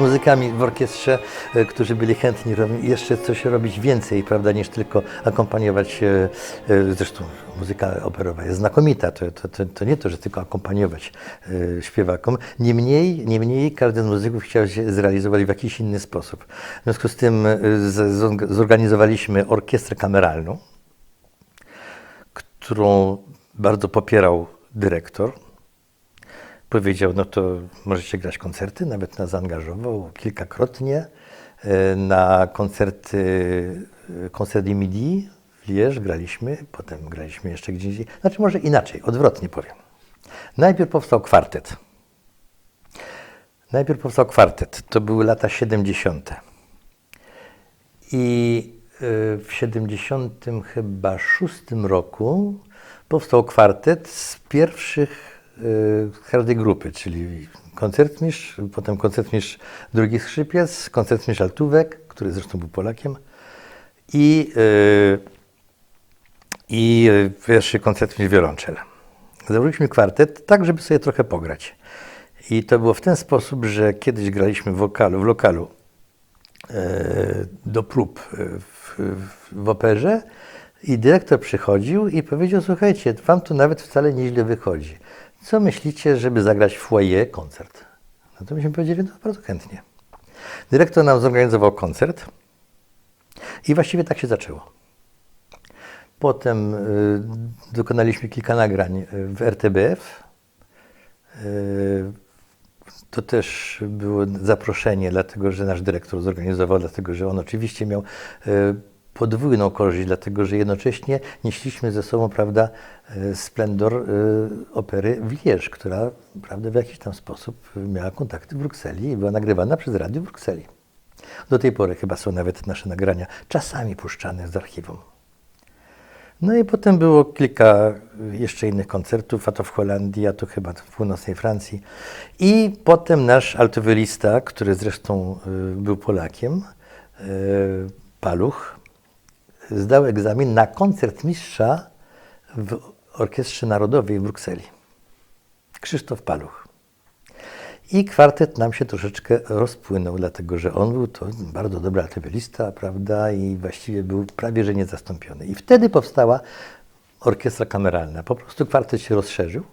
muzykami w orkiestrze, e, którzy byli chętni jeszcze coś robić więcej, prawda, niż tylko akompaniować. e, e, Zresztą muzyka operowa jest znakomita, to, to, to, to nie to, że tylko akompaniować śpiewakom. Niemniej, niemniej każdy z muzyków chciał się zrealizować w jakiś inny sposób. W związku z tym zorganizowaliśmy orkiestrę kameralną, którą bardzo popierał dyrektor. Powiedział, no to możecie grać koncerty, nawet nas zaangażował kilkakrotnie e, na koncerty, e, koncert du Midi w Liège graliśmy, potem graliśmy jeszcze gdzie indziej. Znaczy może inaczej, odwrotnie powiem. Najpierw powstał kwartet. Najpierw powstał kwartet, to były lata 70. I y, w 70 chyba szóstym roku powstał kwartet z pierwszych każdej grupy, czyli koncertmistrz, potem koncertmistrz drugi skrzypiec, koncertmistrz altówek, który zresztą był Polakiem i, y, i y, pierwszy koncertmistrz wiolonczel. Założyliśmy kwartet tak, żeby sobie trochę pograć. I to było w ten sposób, że kiedyś graliśmy w wokalu, w lokalu e, do prób w, w, w operze i dyrektor przychodził i powiedział, słuchajcie, wam to nawet wcale nieźle wychodzi. Co myślicie, żeby zagrać w foyer koncert? No to myśmy powiedzieli, no bardzo chętnie. Dyrektor nam zorganizował koncert i właściwie tak się zaczęło. Potem y, dokonaliśmy kilka nagrań y, w RTBF. Y, to też było zaproszenie, dlatego że nasz dyrektor zorganizował, dlatego że on oczywiście miał e, podwójną korzyść, dlatego że jednocześnie nieśliśmy ze sobą, prawda, e, splendor e, opery Wierz, która, prawda, w jakiś tam sposób miała kontakty w Brukseli i była nagrywana przez radio Brukseli. Do tej pory chyba są nawet nasze nagrania czasami puszczane z archiwum. No i potem było kilka jeszcze innych koncertów, a to w Holandii, a to chyba w północnej Francji. I potem nasz altowiolista, który zresztą y, był Polakiem, Paluch, zdał egzamin na koncertmistrza w Orkiestrze Narodowej w Brukseli. Krzysztof Paluch. I kwartet nam się troszeczkę rozpłynął, dlatego że on był to bardzo dobry altowiolista, prawda, i właściwie był prawie że niezastąpiony. I wtedy powstała orkiestra kameralna. Po prostu kwartet się rozszerzył.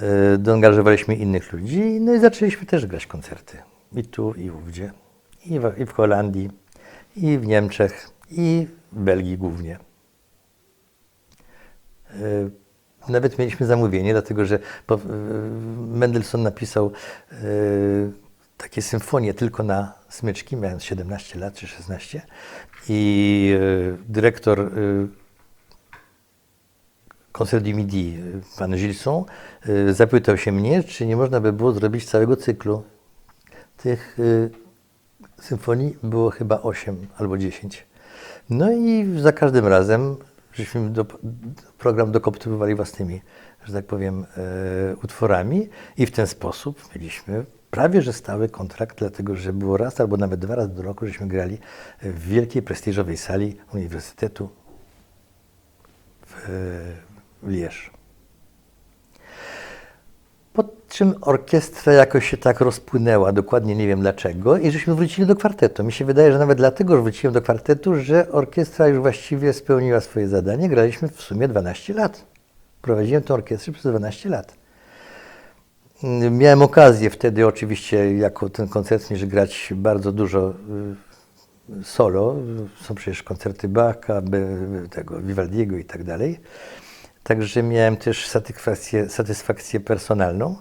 Yy, Doangażowaliśmy innych ludzi, no i zaczęliśmy też grać koncerty. I tu, i ówdzie. I w, i w Holandii, i w Niemczech, i Belgii głównie. Yy, Nawet mieliśmy zamówienie, dlatego że yy, Mendelssohn napisał yy, takie symfonie tylko na smyczki, miałem 17 lat czy 16 i dyrektor Concert du Midi, pan Gilson, zapytał się mnie, czy nie można by było zrobić całego cyklu. Tych symfonii było chyba 8 albo 10. No i za każdym razem żeśmy do, program dokoptowywali własnymi, że tak powiem, e, utworami i w ten sposób mieliśmy prawie że stały kontrakt, dlatego że było raz albo nawet dwa razy do roku, żeśmy grali w wielkiej, prestiżowej sali Uniwersytetu w, w Liège. Czym orkiestra jakoś się tak rozpłynęła, dokładnie nie wiem dlaczego, i żeśmy wrócili do kwartetu. Mi się wydaje, że nawet dlatego że wróciłem do kwartetu, że orkiestra już właściwie spełniła swoje zadanie. Graliśmy w sumie 12 lat. Prowadziłem tę orkiestrę przez 12 lat. Mm, Miałem okazję wtedy oczywiście jako ten koncertmistrz grać bardzo dużo y, solo. Są przecież koncerty Bacha, tego Vivaldiego i tak dalej. Także miałem też satysfakcję, personalną.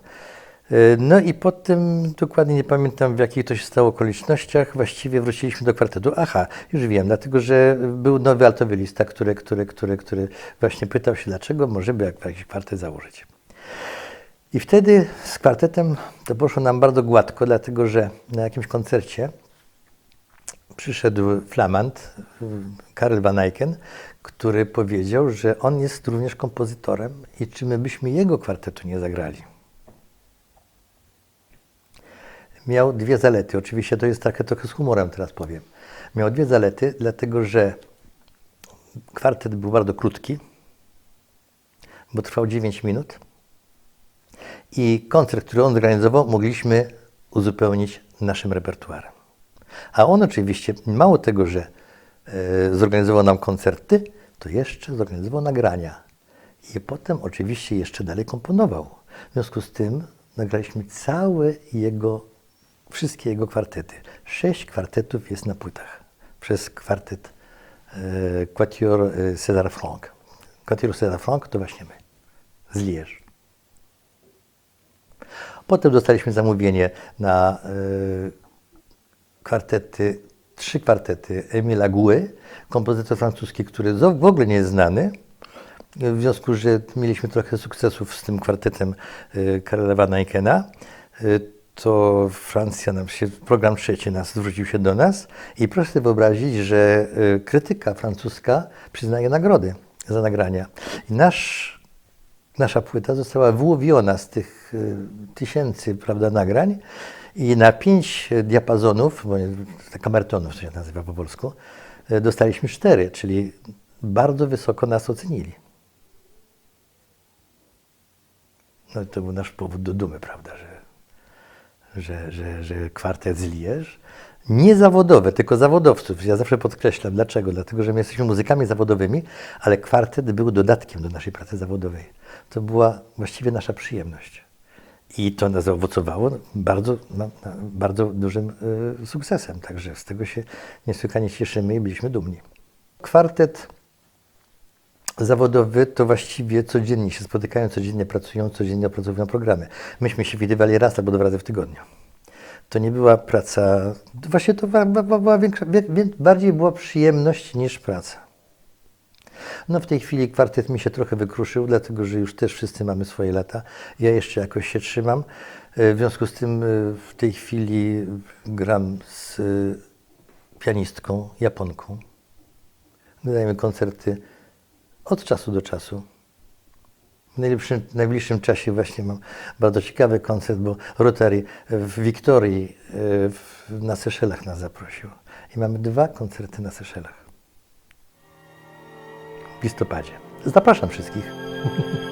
Y, No i potem, dokładnie nie pamiętam w jakich to się stało okolicznościach, właściwie wróciliśmy do kwartetu. Aha, już wiem, dlatego że był nowy altowiolista, który, który, który, który właśnie pytał się, dlaczego może by jak- jakiś kwartet założyć. I wtedy z kwartetem to poszło nam bardzo gładko, dlatego że na jakimś koncercie przyszedł flamand, Karel van Eycken, który powiedział, że on jest również kompozytorem i czy my byśmy jego kwartetu nie zagrali. Miał dwie zalety, oczywiście to jest trochę, trochę z humorem teraz powiem. Miał dwie zalety, dlatego że kwartet był bardzo krótki, bo trwał 9 minut i koncert, który on zorganizował, mogliśmy uzupełnić naszym repertuarem. A on oczywiście, mało tego, że e, zorganizował nam koncerty, to jeszcze zorganizował nagrania. I potem oczywiście jeszcze dalej komponował. W związku z tym nagraliśmy całe jego, wszystkie jego kwartety. Sześć kwartetów jest na płytach przez kwartet e, Quatuor e, César Franck. Quatuor César Franck to właśnie my, z Liège. Potem dostaliśmy zamówienie na e, kwartety, trzy kwartety Emila Gouet, kompozytor francuski, który w ogóle nie jest znany. W związku, że mieliśmy trochę sukcesów z tym kwartetem e, Karola Van Eyckena, e, to Francja nam się, program trzeci nas zwrócił się do nas i proszę sobie wyobrazić, że e, krytyka francuska przyznaje nagrody za nagrania. I nasz nasza płyta została wyłowiona z tych y, tysięcy prawda, nagrań i na pięć diapazonów, bo kamertonów to się nazywa po polsku, y, dostaliśmy cztery, czyli bardzo wysoko nas ocenili. No to był nasz powód do dumy, prawda, że, że, że, że kwartet z Liège, nie zawodowe, tylko zawodowców. Ja zawsze podkreślam. Dlaczego? Dlatego, że my jesteśmy muzykami zawodowymi, ale kwartet był dodatkiem do naszej pracy zawodowej. To była właściwie nasza przyjemność. I to zaowocowało bardzo, bardzo dużym y, sukcesem. Także z tego się niesłychanie cieszymy i byliśmy dumni. Kwartet zawodowy to właściwie codziennie się spotykają, codziennie pracują, codziennie opracowują programy. Myśmy się widywali raz albo dwa razy w tygodniu. To nie była praca, właśnie to była, była, większa, bardziej była przyjemność niż praca. No w tej chwili kwartet mi się trochę wykruszył, dlatego że już też wszyscy mamy swoje lata. Ja jeszcze jakoś się trzymam. E, W związku z tym e, w tej chwili gram z e, pianistką, Japonką. Wydajemy koncerty od czasu do czasu. W najlepszym, najbliższym czasie właśnie mam bardzo ciekawy koncert, bo Rotary w Wiktorii w- na Seszelach nas zaprosił. I mamy dwa koncerty na Seszelach. W listopadzie. Zapraszam wszystkich.